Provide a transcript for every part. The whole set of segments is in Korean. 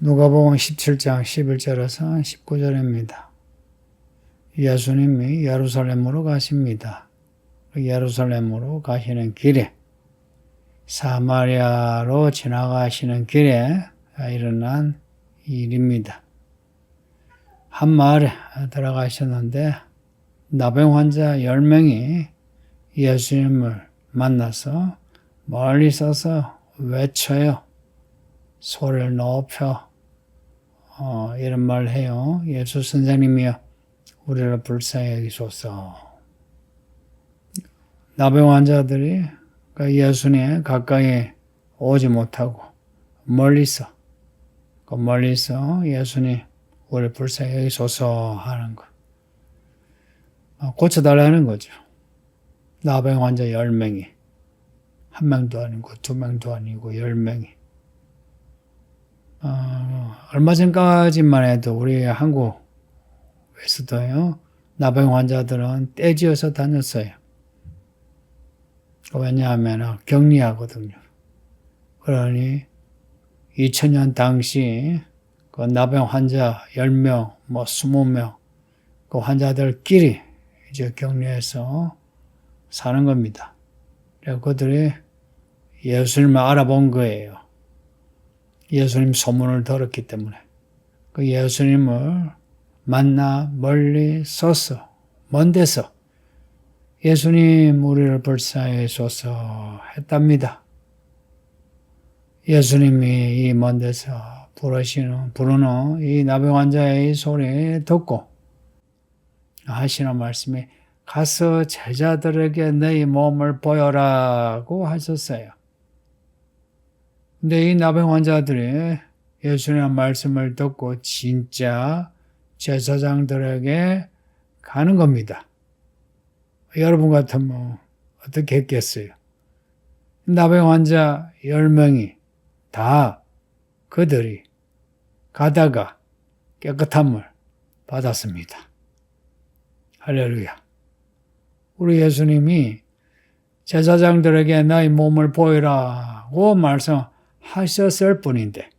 누가복음 17장 11절에서 19절입니다. 예수님이 예루살렘으로 가십니다. 그 예루살렘으로 가시는 길에 사마리아로 지나가시는 길에 일어난 일입니다. 한 마을에 들어가셨는데 나병 환자 10명이 예수님을 만나서 멀리 서서 외쳐요. 소리를 높여 어, 이런 말 해요. 예수 선생님이여 우리를 불쌍히 여기소서. 나병 환자들이 그 예수님 가까이 오지 못하고 멀리서 그 멀리서 예수님 우리를 불쌍히 여기소서 하는 거. 어, 고쳐달라는 거죠. 나병 환자 10명이 한 명도 아니고 두 명도 아니고 10명이 어, 얼마 전까지만 해도 우리 한국에서도요, 나병 환자들은 떼지어서 다녔어요. 왜냐하면 격리하거든요. 그러니 2000년 당시 그 나병 환자 10명, 뭐 20명, 그 환자들끼리 이제 격리해서 사는 겁니다. 그들이 예수님을 알아본 거예요. 예수님 소문을 들었기 때문에 그 예수님을 만나 멀리 서서 먼 데서 예수님 우리를 불쌍히 소서 했답니다. 예수님이 이 먼 데서 부르시는 부르는 이 나병 환자의 소리 듣고 하시는 말씀이 가서 제자들에게 너희 몸을 보여라고 하셨어요. 근데 이 나병 환자들이 예수님의 말씀을 듣고 진짜 제사장들에게 가는 겁니다. 여러분 같으면 어떻게 했겠어요? 나병 환자 10명이 다 그들이 가다가 깨끗함을 받았습니다. 할렐루야. 우리 예수님이 제사장들에게 나의 몸을 보이라고 말씀 하셨을 뿐인데,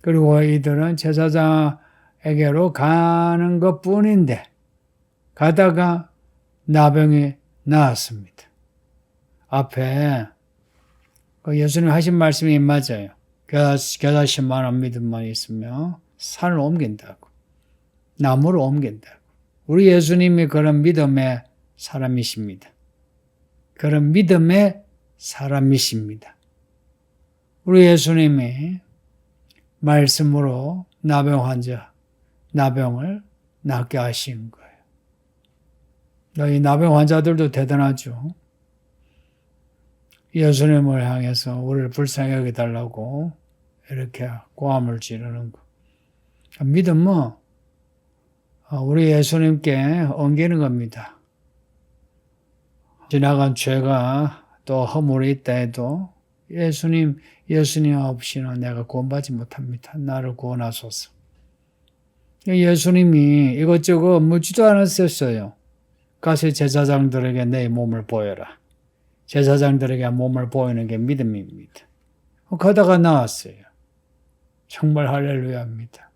그리고 이들은 제사장에게로 가는 것 뿐인데, 가다가 나병이 나왔습니다. 앞에 그 예수님 하신 말씀이 맞아요. 겨자 10만 원 믿음만 있으면 산을 옮긴다고. 나무를 옮긴다고. 우리 예수님이 그런 믿음의 사람이십니다. 그런 믿음의 사람이십니다. 우리 예수님이 말씀으로 나병 환자, 나병을 낫게 하신 거예요. 이 나병 환자들도 대단하죠. 예수님을 향해서 우리를 불쌍히 여겨달라고 이렇게 고함을 지르는 거. 믿음은 우리 예수님께 옮기는 겁니다. 지나간 죄가 또 허물이 있다 해도 예수님, 예수님 없이는 내가 구원받지 못합니다. 나를 구원하소서. 예수님이 이것저것 묻지도 않았었어요. 가서 제사장들에게 내 몸을 보여라. 제사장들에게 몸을 보이는 게 믿음입니다. 가다가 나왔어요. 정말 할렐루야입니다.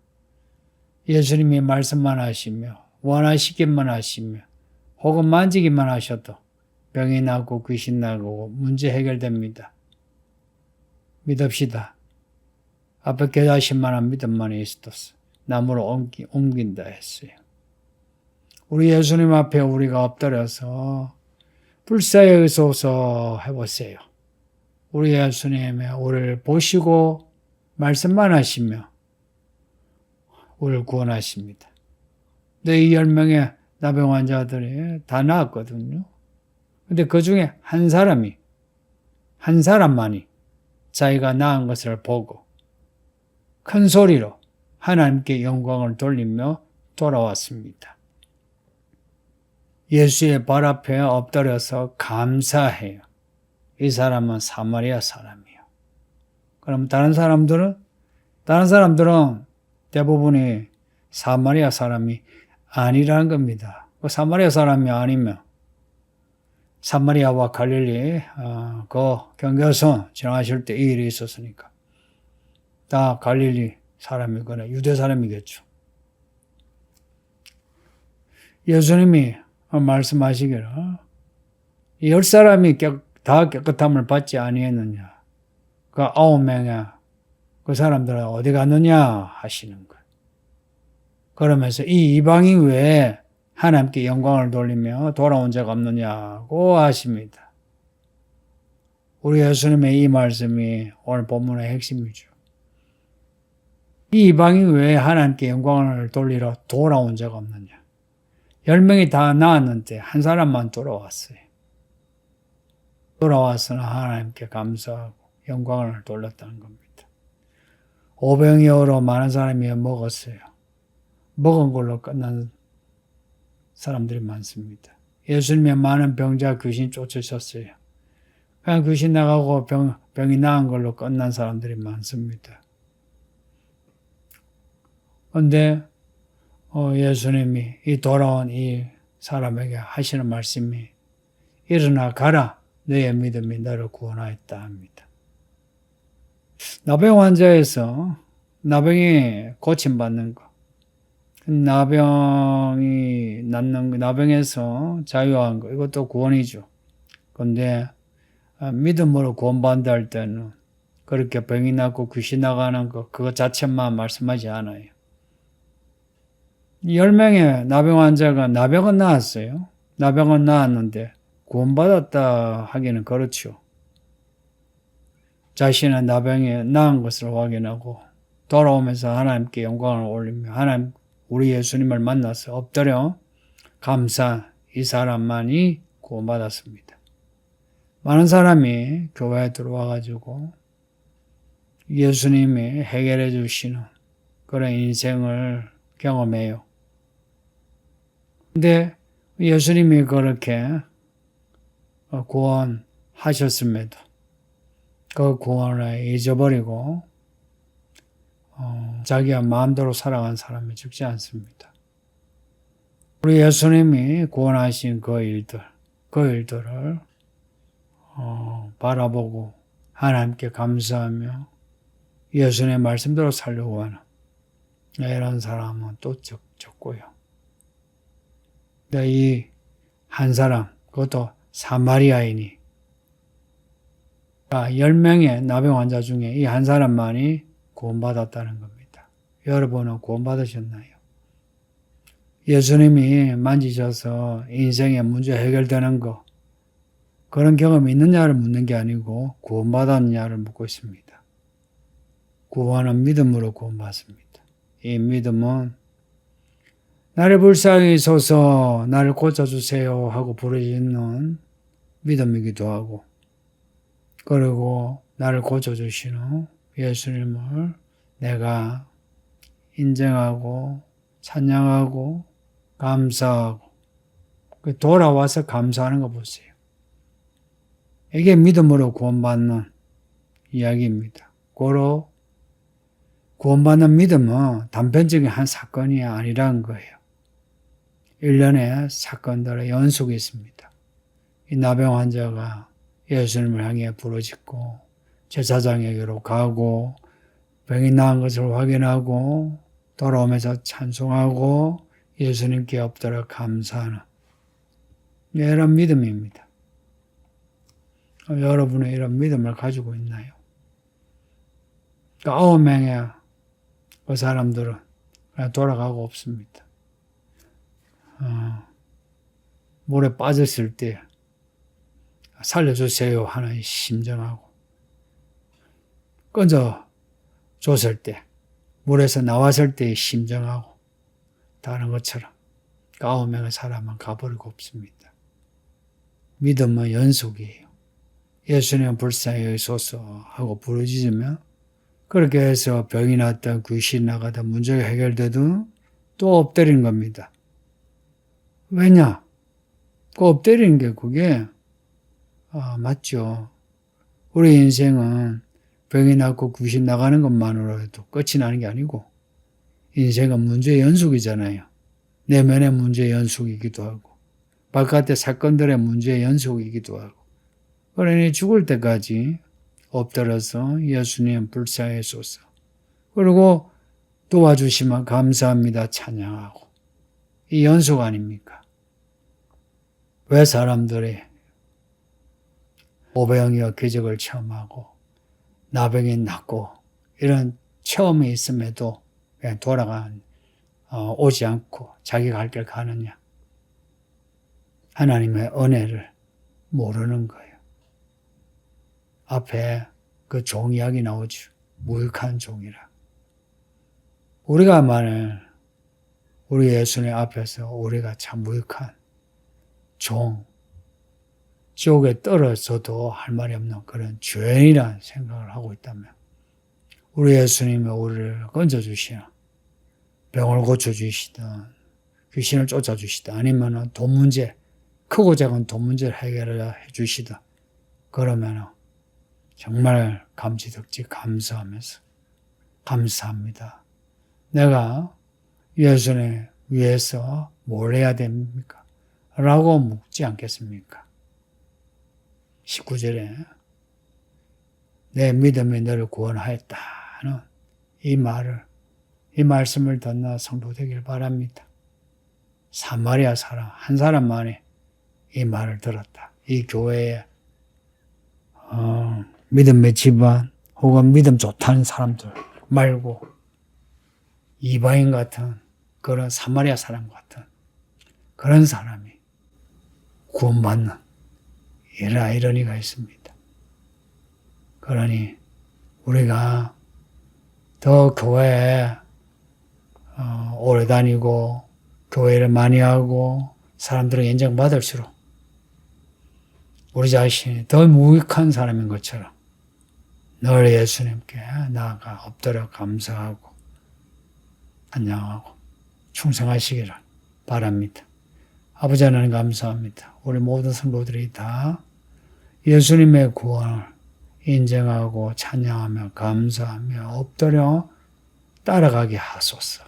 예수님이 말씀만 하시며 원하시기만 하시며 혹은 만지기만 하셔도 병이 나고 귀신 나고 문제 해결됩니다. 믿읍시다. 앞에 계좌신 만한 믿음만 있어도 나무로 옮기, 옮긴다 했어요. 우리 예수님 앞에 우리가 엎드려서 불사의 의소서 해보세요. 우리 예수님의 우리를 보시고 말씀만 하시며 우리를 구원하십니다. 근데 이열 명의 나병 환자들이 다 나았거든요. 근데 그 중에 한 사람이, 한 사람만이 자기가 나은 것을 보고 큰 소리로 하나님께 영광을 돌리며 돌아왔습니다. 예수의 발 앞에 엎드려서 감사해요. 이 사람은 사마리아 사람이에요. 그럼 다른 사람들은 다른 사람들은 대부분이 사마리아 사람이 아니라는 겁니다. 그 사마리아 사람이 아니면 사마리아와 갈릴리 그 경계선 지나가실 때 이 일이 있었으니까 다 갈릴리 사람이거나 유대 사람이겠죠. 예수님이 말씀하시기를 열 사람이 깨- 다 깨끗함을 받지 아니했느냐. 그 아홉 명의 그 사람들은 어디 갔느냐 하시는 거예요. 그러면서 이 이방인 외에 하나님께 영광을 돌리며 돌아온 자가 없느냐고 하십니다. 우리 예수님의 이 말씀이 오늘 본문의 핵심이죠. 이 이방인 외에 하나님께 영광을 돌리러 돌아온 자가 없느냐. 열 명이 다 나왔는데 한 사람만 돌아왔어요. 돌아와서는 하나님께 감사하고 영광을 돌렸다는 겁니다. 오병이어로 많은 사람이 먹었어요. 먹은 걸로 끝난 사람들이 많습니다. 예수님의 많은 병자 귀신 쫓으셨어요. 그냥 귀신 나가고 병, 병이 나은 걸로 끝난 사람들이 많습니다. 근데 어, 예수님이 이 돌아온 이 사람에게 하시는 말씀이 일어나 가라 너의 믿음이 너를 구원하였다 합니다. 나병 환자에서 나병이 고침받는 거 나병이 낫는 거, 나병에서 자유한 거 이것도 구원이죠. 근데 아, 믿음으로 구원받는다 할 때는 그렇게 병이 낫고 귀신 나가는 거 그것 자체만 말씀하지 않아요. 열 명의 나병 환자가 나병은 나았어요. 나병은 나았는데 구원받았다 하기는 그렇죠. 자신의 나병에 나은 것을 확인하고 돌아오면서 하나님께 영광을 올리며 하나님 우리 예수님을 만나서 엎드려 감사 이 사람만이 구원받았습니다. 많은 사람이 교회에 들어와 가지고 예수님이 해결해 주시는 그런 인생을 경험해요. 근데 예수님이 그렇게 구원하셨음에도 그 구원을 잊어버리고 어, 자기가 마음대로 살아간 사람이 죽지 않습니다. 우리 예수님이 구원하신 그 일들, 그 일들을 어, 바라보고 하나님께 감사하며 예수님의 말씀대로 살려고 하는 이런 사람은 또 적, 적고요. 근데 이 한 사람, 그것도 사마리아인이 아, 10명의 나병 환자 중에 이 한 사람만이 구원받았다는 겁니다. 여러분은 구원받으셨나요? 예수님이 만지셔서 인생의 문제 해결되는 거, 그런 경험이 있느냐를 묻는 게 아니고 구원받았느냐를 묻고 있습니다. 구원은 믿음으로 구원받습니다. 이 믿음은 나를 불쌍히 소서 나를 고쳐주세요 하고 부르짖는 믿음이기도 하고 그리고 나를 고쳐주시는 예수님을 내가 인정하고 찬양하고 감사하고 그 돌아와서 감사하는 거 보세요. 이게 믿음으로 구원받는 이야기입니다. 고로 구원받는 믿음은 단편적인 한 사건이 아니라는 거예요. 일련의 사건들의 연속이 있습니다. 이 나병 환자가 예수님을 향해 부르짖고 제사장에게로 가고 병이 나은 것을 확인하고 돌아오면서 찬송하고 예수님께 엎드려 감사하는 이런 믿음입니다. 여러분은 이런 믿음을 가지고 있나요? 그 아홉 명의 그 사람들은 그냥 돌아가고 없습니다. 어, 물에 빠졌을 때 살려주세요 하는 심정하고 꺼져 줬을 때 물에서 나왔을 때의 심정하고 다른 것처럼 그 아홉 명의 사람은 가버리고 없습니다. 믿음은 연속이에요. 예수님 불쌍히 여소서 하고 부르짖으면 그렇게 해서 병이 났던 귀신 나가다 문제가 해결되도 또 엎드리는 겁니다. 왜냐? 그 엎드리는 게 그게 아, 맞죠. 우리 인생은 병이 났고 귀신 나가는 것만으로도 끝이 나는 게 아니고 인생은 문제의 연속이잖아요. 내면의 문제의 연속이기도 하고 바깥의 사건들의 문제의 연속이기도 하고 그러니 죽을 때까지 엎드려서 예수님 불쌍히 소서 그리고 도와주시면 감사합니다. 찬양하고. 이 연속 아닙니까? 왜 사람들이 오병이어 기적을 체험하고 나병이 낫고 이런 체험이 있음에도 그냥 돌아간 어, 오지 않고 자기가 할 길 가느냐? 하나님의 은혜를 모르는 거예요. 앞에 그 종 이야기 나오죠. 무익한 종이라. 우리가 만일 우리 예수님 앞에서 우리가 참 무익한 종, 지옥에 떨어져도 할 말이 없는 그런 죄인이라는 생각을 하고 있다면 우리 예수님이 우리를 건져주시나 병을 고쳐주시든 귀신을 쫓아주시든 아니면 돈 문제 크고 작은 돈 문제를 해결해 주시든 그러면 정말 감지덕지 감사하면서 감사합니다. 내가 예수님 위해서 뭘 해야 됩니까? 라고 묻지 않겠습니까? 19절에 내 믿음이 너를 구원하였다는 이 말을 이 말씀을 듣는 성도 되길 바랍니다. 사마리아 사람 한 사람만이 이 말을 들었다. 이 교회에 어, 믿음의 집안 혹은 믿음 좋다는 사람들 말고 이방인 같은 그런 사마리아 사람 같은 그런 사람이 구원받는 이런 아이러니가 있습니다. 그러니 우리가 더 교회에 어, 오래 다니고 교회를 많이 하고 사람들을 인정받을수록 우리 자신이 더 무익한 사람인 것처럼 늘 예수님께 나아가 엎드려 감사하고 안녕하고 충성하시기를 바랍니다. 아버지 하나님 감사합니다. 우리 모든 성도들이 다 예수님의 구원을 인정하고 찬양하며 감사하며 엎드려 따라가게 하소서.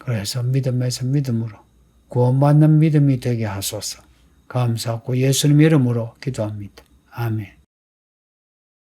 그래서 믿음에서 믿음으로 구원받는 믿음이 되게 하소서. 감사하고 예수님 이름으로 기도합니다. 아멘.